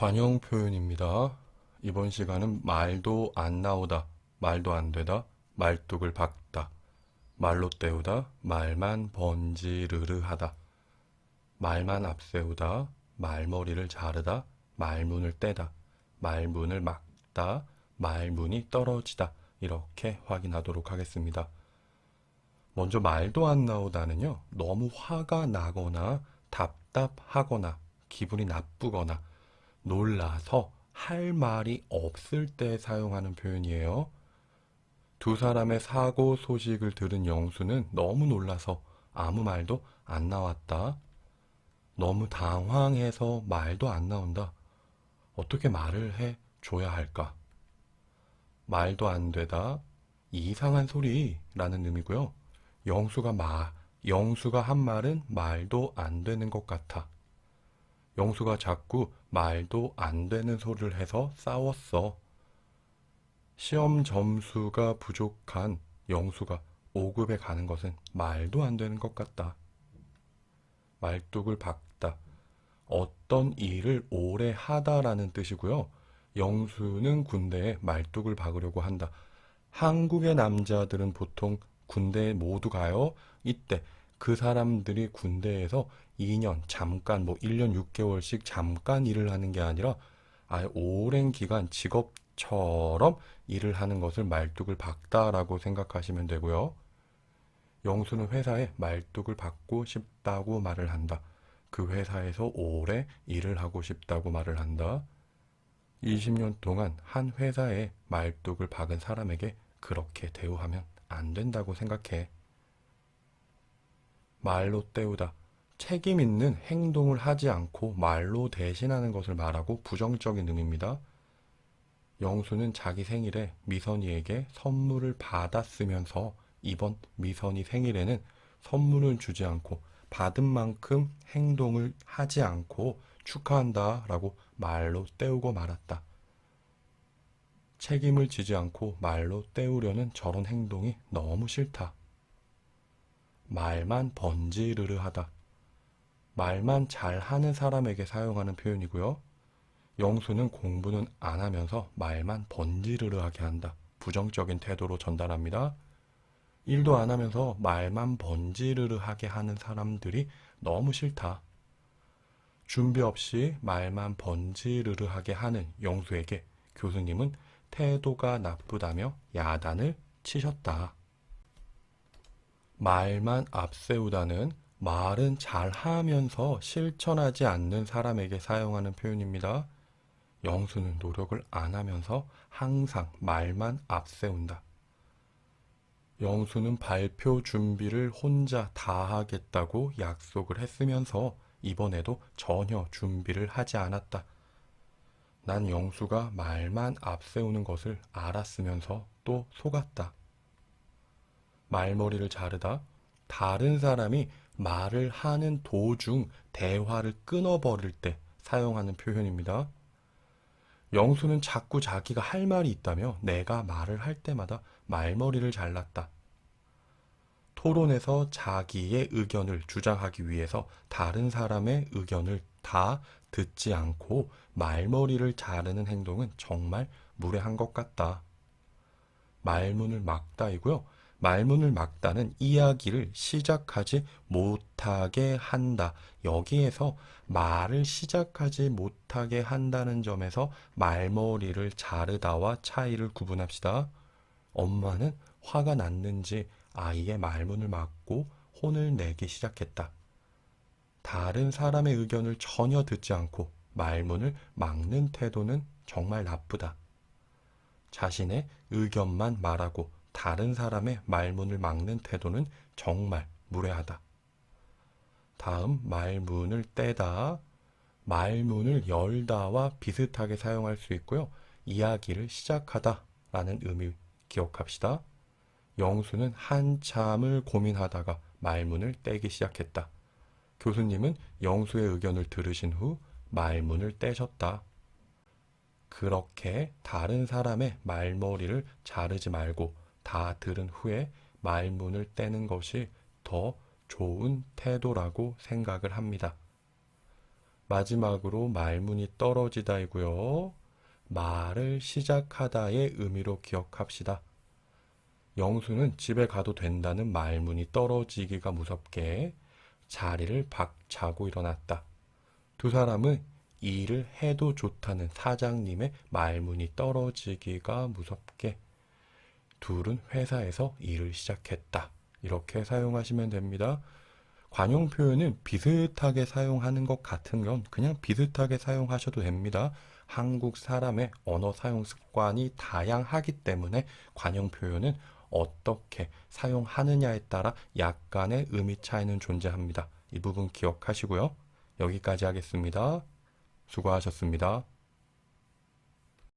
관용 표현입니다. 이번 시간은 말도 안 나오다, 말도 안 되다, 말뚝을 박다, 말로 때우다, 말만 번지르르하다, 말만 앞세우다, 말머리를 자르다, 말문을 떼다, 말문을 막다, 말문이 떨어지다 이렇게 확인하도록 하겠습니다. 먼저 말도 안 나오다는요, 너무 화가 나거나 답답하거나 기분이 나쁘거나 놀라서 할 말이 없을 때 사용하는 표현이에요. 두 사람의 사고 소식을 들은 영수는 너무 놀라서 아무 말도 안 나왔다. 너무 당황해서 말도 안 나온다. 어떻게 말을 해 줘야 할까? 말도 안 되다. 이상한 소리라는 의미고요. 영수가 말, 영수가 한 말은 말도 안 되는 것 같아. 영수가 자꾸 말도 안 되는 소리를 해서 싸웠어. 시험 점수가 부족한 영수가 5급에 가는 것은 말도 안 되는 것 같다. 말뚝을 박다. 어떤 일을 오래 하다라는 뜻이고요. 영수는 군대에 말뚝을 박으려고 한다. 한국의 남자들은 보통 군대에 모두 가요. 이때 그 사람들이 군대에서 2년 잠깐 뭐 1년 6개월씩 잠깐 일을 하는 게 아니라 아예 오랜 기간 직업처럼 일을 하는 것을 말뚝을 박다라고 생각하시면 되고요. 영수는 회사에 말뚝을 박고 싶다고 말을 한다. 그 회사에서 오래 일을 하고 싶다고 말을 한다. 20년 동안 한 회사에 말뚝을 박은 사람에게 그렇게 대우하면 안 된다고 생각해. 말로 때우다. 책임 있는 행동을 하지 않고 말로 대신하는 것을 말하고 부정적인 의미입니다. 영수는 자기 생일에 미선이에게 선물을 받았으면서 이번 미선이 생일에는 선물을 주지 않고 받은 만큼 행동을 하지 않고 축하한다 라고 말로 때우고 말았다. 책임을 지지 않고 말로 때우려는 저런 행동이 너무 싫다. 말만 번지르르 하다. 말만 잘하는 사람에게 사용하는 표현이고요. 영수는 공부는 안 하면서 말만 번지르르 하게 한다. 부정적인 태도로 전달합니다. 일도 안 하면서 말만 번지르르 하게 하는 사람들이 너무 싫다. 준비 없이 말만 번지르르 하게 하는 영수에게 교수님은 태도가 나쁘다며 야단을 치셨다. 말만 앞세우다는 말은 잘하면서 실천하지 않는 사람에게 사용하는 표현입니다. 영수는 노력을 안 하면서 항상 말만 앞세운다. 영수는 발표 준비를 혼자 다 하겠다고 약속을 했으면서 이번에도 전혀 준비를 하지 않았다. 난 영수가 말만 앞세우는 것을 알았으면서 또 속았다. 말머리를 자르다. 다른 사람이 말을 하는 도중 대화를 끊어버릴 때 사용하는 표현입니다. 영수는 자꾸 자기가 할 말이 있다며 내가 말을 할 때마다 말머리를 잘랐다. 토론에서 자기의 의견을 주장하기 위해서 다른 사람의 의견을 다 듣지 않고 말머리를 자르는 행동은 정말 무례한 것 같다. 말문을 막다이고요. 말문을 막다는 이야기를 시작하지 못하게 한다. 여기에서 말을 시작하지 못하게 한다는 점에서 말머리를 자르다와 차이를 구분합시다. 엄마는 화가 났는지 아이의 말문을 막고 혼을 내기 시작했다. 다른 사람의 의견을 전혀 듣지 않고 말문을 막는 태도는 정말 나쁘다. 자신의 의견만 말하고 다른 사람의 말문을 막는 태도는 정말 무례하다. 다음 말문을 떼다, 말문을 열다와 비슷하게 사용할 수 있고요. 이야기를 시작하다 라는 의미 기억합시다. 영수는 한참을 고민하다가 말문을 떼기 시작했다. 교수님은 영수의 의견을 들으신 후 말문을 떼셨다. 그렇게 다른 사람의 말머리를 자르지 말고 다 들은 후에 말문을 떼는 것이 더 좋은 태도라고 생각을 합니다. 마지막으로 말문이 떨어지다이고요. 말을 시작하다의 의미로 기억합시다. 영수는 집에 가도 된다는 말문이 떨어지기가 무섭게 자리를 박차고 일어났다. 두 사람은 일을 해도 좋다는 사장님의 말문이 떨어지기가 무섭게 둘은 회사에서 일을 시작했다. 이렇게 사용하시면 됩니다. 관용 표현은 비슷하게 사용하는 것 같은 건 그냥 비슷하게 사용하셔도 됩니다. 한국 사람의 언어 사용 습관이 다양하기 때문에 관용 표현은 어떻게 사용하느냐에 따라 약간의 의미 차이는 존재합니다. 이 부분 기억하시고요. 여기까지 하겠습니다. 수고하셨습니다.